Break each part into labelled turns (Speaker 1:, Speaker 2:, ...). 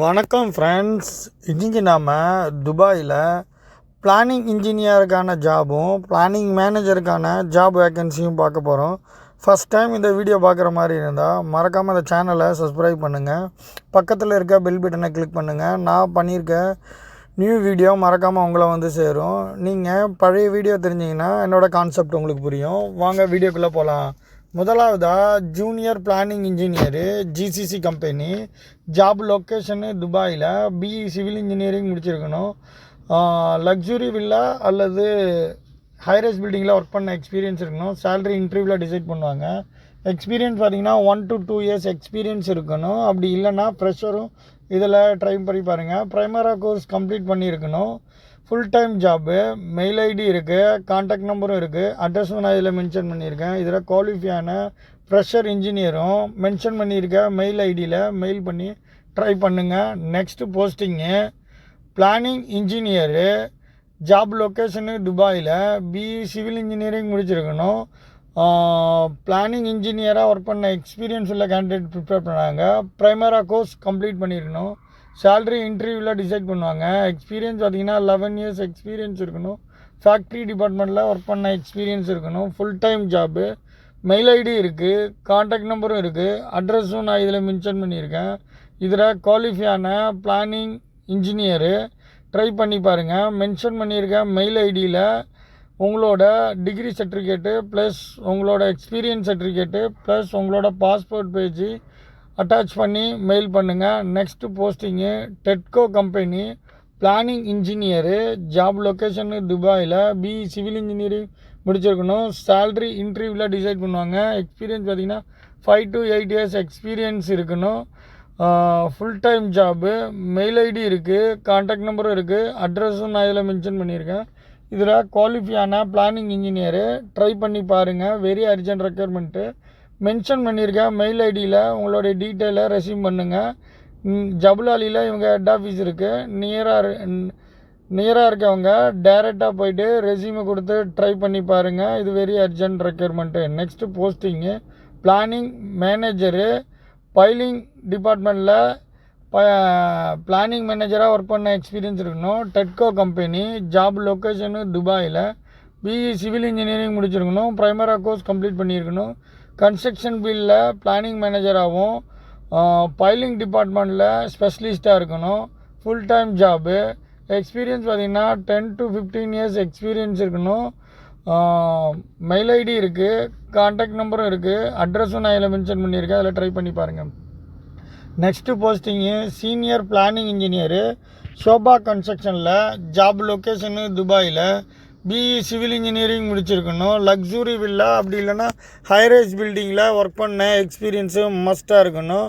Speaker 1: வணக்கம் ஃப்ரெண்ட்ஸ் இன்றைக்கி நாம் துபாயில் பிளானிங் இன்ஜினியருக்கான ஜாபும் பிளானிங் மேனேஜருக்கான ஜாப் வேக்கன்சியும் பார்க்க போகிறோம் ஃபஸ்ட் டைம் இந்த வீடியோ பார்க்குற மாதிரி இருந்தால் மறக்காமல் இந்த சேனலை சப்ஸ்கிரைப் பண்ணுங்கள் பக்கத்தில் இருக்க பெல் பட்டனை கிளிக் பண்ணுங்கள் நான் பண்ணியிருக்க நியூ வீடியோ மறக்காமல் உங்களை வந்து சேரும். நீங்கள் பழைய வீடியோ தெரிஞ்சிங்கன்னா என்னோடய கான்செப்ட் உங்களுக்கு புரியும். வாங்க வீடியோக்குள்ளே போகலாம் முதலாவதாக junior planning engineer GCC company job location துபாயில் பிஇ சிவில் இன்ஜினியரிங் முடிச்சிருக்கணும். லக்ஸுரி வில்லா அல்லது ஹைரேஸ் பில்டிங்கில் ஒர்க் பண்ண எக்ஸ்பீரியன்ஸ் இருக்கணும். சேலரி இன்டர்வியூவில் டிசைட் பண்ணுவாங்க. எக்ஸ்பீரியன்ஸ் பார்த்தீங்கன்னா one to two years experience இருக்கணும். அப்படி இல்லைன்னா ப்ரெஷரும் இதில் ட்ரை பண்ணி பாருங்கள் ப்ரைமரா கோர்ஸ் கம்ப்ளீட் பண்ணியிருக்கணும். Full time job mail ID இருக்குது காண்டாக்ட் நம்பரும் இருக்குது அட்ரஸும் நான் இதில் மென்ஷன் பண்ணியிருக்கேன். இதில் குவாலிஃபையான ஃப்ரெஷர் இன்ஜினியரும் மென்ஷன் பண்ணியிருக்கேன் மெயில் ஐடியில் மெயில் பண்ணி ட்ரை பண்ணுங்கள் next posting planning engineer job location துபாயில் பிஇ சிவில் இன்ஜினியரிங் முடிச்சிருக்கணும். பிளானிங் இன்ஜினியராக ஒர்க் பண்ண எக்ஸ்பீரியன்ஸ் உள்ள கேண்டிடேட் ப்ரிப்பேர் பண்ணாங்க. ப்ரைமரா கோர்ஸ் கம்ப்ளீட் பண்ணியிருக்கணும் சேல்ரி இன்டர்வியூவில் டிசைட் பண்ணுவாங்க. எக்ஸ்பீரியன்ஸ் பார்த்தீங்கன்னா லெவன் இயர்ஸ் எக்ஸ்பீரியன்ஸ் இருக்கணும். ஃபேக்ட்ரி டிபார்ட்மெண்ட்டில் ஒர்க் பண்ண எக்ஸ்பீரியன்ஸ் இருக்கணும். Full time job mail ID இருக்குது காண்டாக்ட் நம்பரும் இருக்குது அட்ரஸும் நான் இதில் மென்ஷன் பண்ணியிருக்கேன். இதில் குவாலிஃபையான பிளானிங் இன்ஜினியரு ட்ரை பண்ணி பாருங்கள் மென்ஷன் பண்ணியிருக்க மெயில் ஐடியில் உங்களோட டிகிரி சர்டிஃபிகேட்டு ப்ளஸ் உங்களோட எக்ஸ்பீரியன்ஸ் சர்டிஃபிகேட்டு ப்ளஸ் உங்களோட பாஸ்போர்ட் பேஜு அட்டாச் பண்ணி மெயில் பண்ணுங்கள் next posting Dutco company planning engineer job location துபாயில் பிஇ சிவில் இன்ஜினியரிங் முடிச்சிருக்கணும். சேல்ரி இன்டர்வியூவில் டிசைட் பண்ணுவாங்க. எக்ஸ்பீரியன்ஸ் பார்த்தீங்கன்னா five to eight years experience இருக்கணும். Full time job mail ID இருக்குது காண்டாக்ட் நம்பரும் இருக்குது அட்ரஸும் நான் இதில் மென்ஷன் பண்ணியிருக்கேன். இதில் குவாலிஃபையான பிளானிங் இன்ஜினியரு ட்ரை பண்ணி பாருங்கள் வெரி அர்ஜென்ட் ரெக்யர்மெண்ட்டு மென்ஷன் பண்ணியிருக்கேன் மெயில் ஐடியில் உங்களுடைய டீட்டெயிலை ரெசியூம் பண்ணுங்கள் ஜபுலாலியில் இவங்க ஹெட் ஆஃபீஸ் இருக்குது நியராக நியராக இருக்கவங்க டேரெக்டாக போயிட்டு ரெசியூமை கொடுத்து ட்ரை பண்ணி பாருங்கள் இது very urgent requirement next posting planning manager piling டிபார்ட்மெண்ட்டில் ப பிளானிங் மேனேஜராக ஒர்க் பண்ண எக்ஸ்பீரியன்ஸ் இருக்கணும். டெட்கோ கம்பெனி ஜாப் லொக்கேஷனு துபாயில் பிஇ சிவில் இன்ஜினியரிங் முடிச்சிருக்கணும். ப்ரைமரா கோர்ஸ் கம்ப்ளீட் பண்ணியிருக்கணும். கன்ஸ்ட்ரக்ஷன் ஃபீல்டில் பிளானிங் மேனேஜராகவும் பைலிங் டிபார்ட்மெண்ட்டில் ஸ்பெஷலிஸ்ட்டாக இருக்கணும். ஃபுல் டைம் ஜாபு எக்ஸ்பீரியன்ஸ் பார்த்திங்கன்னா ten to fifteen years experience இருக்கணும் மெயில் ஐடி இருக்குது கான்டாக்ட் நம்பரும் இருக்குது அட்ரஸும் நான் இதில் மென்ஷன் பண்ணியிருக்கேன் அதில் ட்ரை பண்ணி பாருங்கள் next posting senior planning engineer Sobha கன்ஸ்ட்ரக்ஷனில் job location துபாயில் பிஇ சிவில் இன்ஜினியரிங் முடிச்சிருக்கணும். லக்ஸுரி வில்லா அப்படி இல்லைன்னா ஹைரேஜ் பில்டிங்கில் ஒர்க் பண்ண எக்ஸ்பீரியன்ஸு மஸ்ட்டாக இருக்கணும்.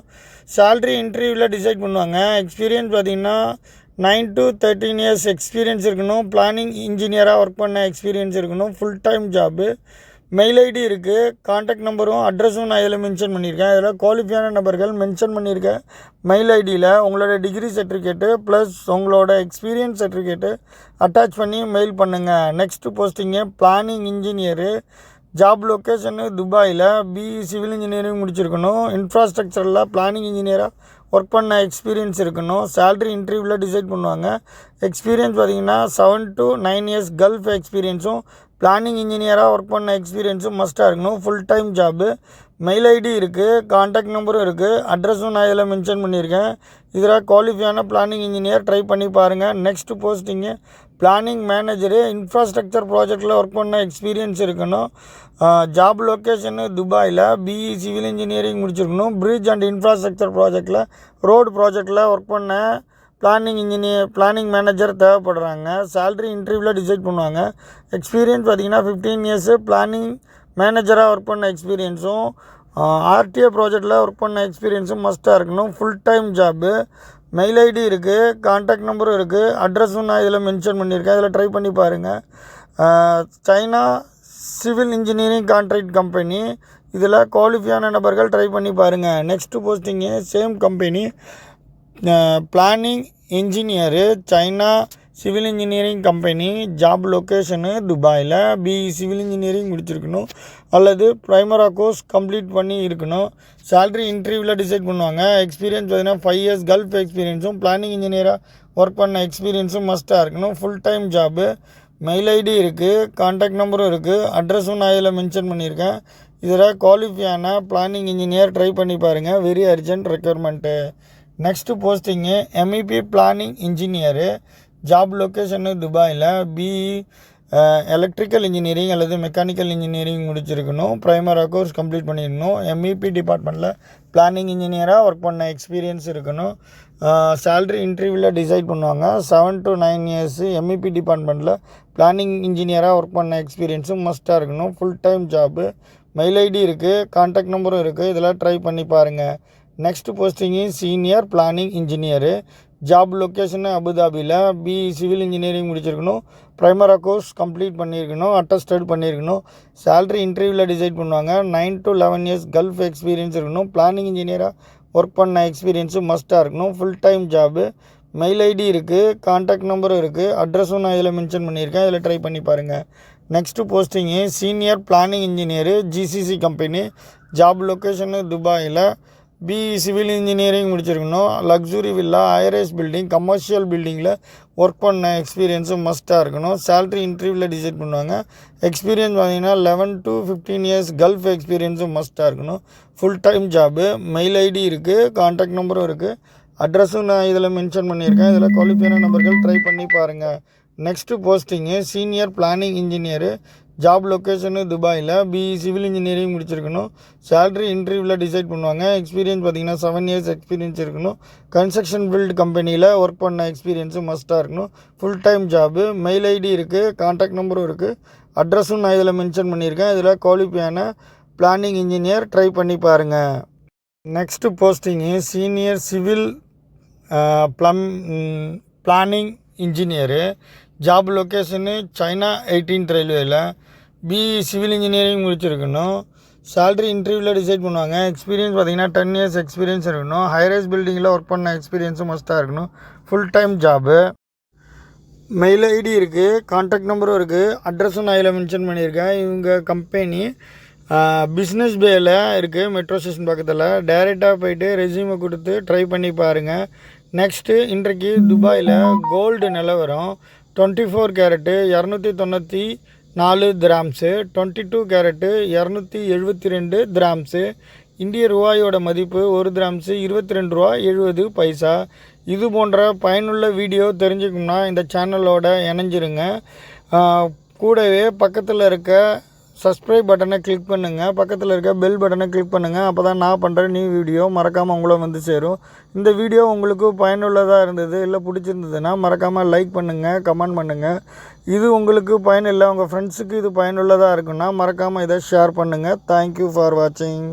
Speaker 1: சேல்ரி இன்டர்வியூவில் டிசைட் பண்ணுவாங்க. எக்ஸ்பீரியன்ஸ் பார்த்திங்கன்னா nine to thirteen years experience இருக்கணும். பிளானிங் இன்ஜினியராக ஒர்க் பண்ண எக்ஸ்பீரியன்ஸ் இருக்கணும். Full time job mail ID இருக்குது காண்டாக்ட் நம்பரும் அட்ரஸும் நான் இதில் மென்ஷன் பண்ணியிருக்கேன். இதில் குவாலிஃபையான நபர்கள் மென்ஷன் பண்ணியிருக்கேன். மெயில் ஐடியில் உங்களோட டிகிரி சர்டிஃபிகேட்டு ப்ளஸ் உங்களோட எக்ஸ்பீரியன்ஸ் சர்டிஃபிகேட்டு அட்டாச் பண்ணி மெயில் பண்ணுங்கள் next posting planning engineer job location துபாயில் பிஇ சிவில் இன்ஜினியரிங் முடிச்சிருக்கணும். இன்ஃப்ராஸ்ட்ரக்சரில் பிளானிங் இன்ஜினியராக ஒர்க் பண்ண எக்ஸ்பீரியன்ஸ் இருக்கணும். சேல்ரி இன்டர்வியூவில் டிசைட் பண்ணுவாங்க. எக்ஸ்பீரியன்ஸ் பார்த்திங்கன்னா seven to nine years gulf எக்ஸ்பீரியன்ஸும் planning இன்ஜினியராக ஒர்க் பண்ண எக்ஸ்பீரியன்ஸும் மஸ்ட்டாக இருக்கணும் full time job mail ID இருக்குது காண்டாக்ட் நம்பரும் இருக்குது அட்ரஸும் நான் இதில் மென்ஷன் பண்ணியிருக்கேன். இதில் குவாலிஃபையான பிளானிங் இன்ஜினியர் ட்ரை பண்ணி பாருங்கள் next posting planning manager infrastructure ப்ராஜெக்டில் ஒர்க் பண்ண எக்ஸ்பீரியன்ஸ் இருக்கணும். ஜாப் லொக்கேஷனு துபாயில் பிஇ சிவில் இன்ஜினியரிங் முடிச்சிருக்கணும். பிரிட்ஜ் அண்ட் இன்ஃப்ராஸ்ட்ரக்சர் ப்ராஜெக்டில் ரோடு ப்ராஜெக்டில் ஒர்க் பண்ண பிளானிங் இன்ஜினியர் பிளானிங் மேனேஜர் தேவைப்படுறாங்க. சேல்ரி இன்டர்வியூவில் டிசைட் பண்ணுவாங்க. எக்ஸ்பீரியன்ஸ் பார்த்திங்கன்னா ஃபிஃப்டீன் இயர்ஸு பிளானிங் மேனேஜராக ஒர்க் பண்ண எக்ஸ்பீரியன்ஸும் ஆர்டிஏ ப்ராஜெக்டில் ஒர்க் பண்ண எக்ஸ்பீரியன்ஸும் மஸ்ட்டாக இருக்கணும். Full time job mail ID இருக்குது காண்டாக்ட் நம்பரும் இருக்குது அட்ரஸும் நான் இதில் மென்ஷன் பண்ணியிருக்கேன். இதில் ட்ரை பண்ணி பாருங்கள் China civil engineering contract company இதில் குவாலிஃபையான நபர்கள் ட்ரை பண்ணி பாருங்கள் next posting same company planning engineer China civil engineering company job location துபாயில். பிஇ சிவில் இன்ஜினியரிங் முடிச்சிருக்கணும். அல்லது ப்ரைமரா கோர்ஸ் கம்ப்ளீட் பண்ணி இருக்கணும். சேலரி இன்டர்வியூவில் டிசைட் பண்ணுவாங்க. எக்ஸ்பீரியன்ஸ் பார்த்தீங்கன்னா ஃபைவ் இயர்ஸ் கல்ஃப் எக்ஸ்பீரியன்ஸும் பிளானிங் இன்ஜினியராக ஒர்க் பண்ண எக்ஸ்பீரியன்ஸும் மஸ்ட்டாக இருக்கணும். Full time job mail ID இருக்குது கான்டாக்ட் நம்பரும் இருக்குது அட்ரஸும் நான் இதில் மென்ஷன் பண்ணியிருக்கேன். இதில் குவாலிஃபையான பிளானிங் இன்ஜினியர் ட்ரை பண்ணி பாருங்கள் very urgent requirement next posting MEP planning engineer job location துபாயில் பிஇ எலக்ட்ரிக்கல் இன்ஜினியரிங் அல்லது மெக்கானிக்கல் இன்ஜினியரிங் முடிச்சிருக்கணும். ப்ரைமரா கோர்ஸ் கம்ப்ளீட் பண்ணிடணும். எம்இபி டிபார்ட்மெண்ட்டில் பிளானிங் இன்ஜினியராக ஒர்க் பண்ண எக்ஸ்பீரியன்ஸ் இருக்கணும். சேல்ரி இன்டர்வியூவில் டிசைட் பண்ணுவாங்க. Seven to nine years MEP டிபார்ட்மெண்ட்டில் பிளானிங் இன்ஜினியராக ஒர்க் பண்ண எக்ஸ்பீரியன்ஸும் மஸ்ட்டாக இருக்கணும். Full time job mail ID இருக்குது கான்டாக்ட் நம்பரும் இருக்குது இதெல்லாம் ட்ரை பண்ணி பாருங்கள் next posting senior planning engineer job location அபுதாபியில் பி சிவில் இன்ஜினியரிங் முடிச்சிருக்கணும். ப்ரைமரா கோர்ஸ் கம்ப்ளீட் பண்ணியிருக்கணும் அட்டஸ்டட் பண்ணியிருக்கணும் சேல்ரி இன்டர்வியூவில் டிசைட் பண்ணுவாங்க. Nine to eleven years Gulf experience இருக்கணும். பிளானிங் இன்ஜினியராக ஒர்க் பண்ண எக்ஸ்பீரியன்ஸும் மஸ்ட்டாக இருக்கணும். Full time job mail ID இருக்குது கான்டாக்ட் நம்பரும் இருக்குது அட்ரஸும் நான் இதில் மென்ஷன் பண்ணியிருக்கேன். இதில் ட்ரை பண்ணி பாருங்கள் next posting senior planning engineer GCC company job location துபாயில் பிஇ சிவில் இன்ஜினியரிங் முடிச்சிருக்கணும். Luxury villa high-rise building commercial பில்டிங்கில் ஒர்க் பண்ண எக்ஸ்பீரியன்ஸும் மஸ்ட்டாக இருக்கணும். சேல்ரி இன்டர்வியூவில் டிசைட் பண்ணுவாங்க. எக்ஸ்பீரியன்ஸ் பார்த்திங்கன்னா eleven to fifteen years gulf எக்ஸ்பீரியன்ஸும் மஸ்ட்டாக இருக்கணும். Full time job mail ID இருக்குது கான்டாக்ட் நம்பரும் இருக்குது அட்ரஸும் நான் இதில் மென்ஷன் பண்ணியிருக்கேன். இதில் குவாலிஃபையான நம்பர்கள் ட்ரை பண்ணி பாருங்கள் next posting senior planning engineer job location துபாயில் பிஇ சிவில் இன்ஜினியரிங் முடிச்சிருக்கணும். சேல்ரி இன்டர்வியூவில் டிசைட் பண்ணுவாங்க. எக்ஸ்பீரியன்ஸ் பார்த்தீங்கன்னா செவன் இயர்ஸ் எக்ஸ்பீரியன்ஸ் இருக்கணும். கன்ஸ்ட்ரக்ஷன் பில்ட் கம்பெனியில் ஒர்க் பண்ண எக்ஸ்பீரியன்ஸும் மஸ்ட்டாக இருக்கணும். Full time job mail ID இருக்குது கான்டாக்ட் நம்பரும் இருக்குது அட்ரஸும் நான் இதில் மென்ஷன் பண்ணியிருக்கேன். இதில் குவாலிஃபையான பிளானிங் இன்ஜினியர் ட்ரை பண்ணி பாருங்கள் next posting senior civil plum planning engineer job location China eighteenth ரயில்வேயில் பிஇ சிவில் இன்ஜினியரிங் முடிச்சிருக்கணும். சேல்ரி இன்டர்வியூவில் டிசைட் பண்ணுவாங்க. எக்ஸ்பீரியன்ஸ் பார்த்தீங்கன்னா டென் இயர்ஸ் எக்ஸ்பீரியன்ஸ் இருக்கணும். ஹைரைஸ் பில்டிங்கில் ஒர்க் பண்ண எக்ஸ்பீரியன்ஸும் மஸ்ட்டாக இருக்கணும். Full time job mail ID இருக்குது கான்டாக்ட் நம்பரும் இருக்குது அட்ரஸும் நான் இதில் மென்ஷன் பண்ணியிருக்கேன். இவங்க கம்பெனி பிஸ்னஸ் பேயில் இருக்குது மெட்ரோ ஸ்டேஷன் பக்கத்தில். டைரெக்டாக போயிட்டு ரெஸ்யூமை கொடுத்து ட்ரை பண்ணி பாருங்கள் நெக்ஸ்ட்டு இன்றைக்கு துபாயில் கோல்டு நிலவரம். டுவெண்ட்டி ஃபோர் கேரட்டு இரநூத்தி தொண்ணூற்றி நாலு கிராம்ஸு டுவெண்ட்டி டூ கேரட்டு இரநூத்தி எழுபத்தி ரெண்டு கிராம்ஸு. இந்திய ரூபாயோட மதிப்பு ஒரு கிராம்ஸு இருபத்தி ரெண்டு ரூபா எழுபது பைசா. இது போன்ற பயனுள்ள வீடியோ தெரிஞ்சுக்கணும்னா இந்த சேனலோட இணைஞ்சிருங்க. கூடவே பக்கத்தில் இருக்க சப்ஸ்கிரைப் பட்டனை கிளிக் பண்ணுங்கள் பக்கத்தில் இருக்க பெல் பட்டனை கிளிக் பண்ணுங்கள் அப்போ தான் நான் பண்ணுற நியூ வீடியோ மறக்காமல் உங்களை வந்து சேரும். இந்த வீடியோ உங்களுக்கு பயனுள்ளதாக இருந்தது இல்லை பிடிச்சிருந்ததுன்னா மறக்காமல் லைக் பண்ணுங்கள் கமெண்ட் பண்ணுங்கள் இது உங்களுக்கு பயனில்லை உங்கள் ஃப்ரெண்ட்ஸுக்கு இது பயனுள்ளதாக இருக்குன்னா மறக்காமல் இதை ஷேர் பண்ணுங்கள் தேங்க்யூ ஃபார் வாட்சிங்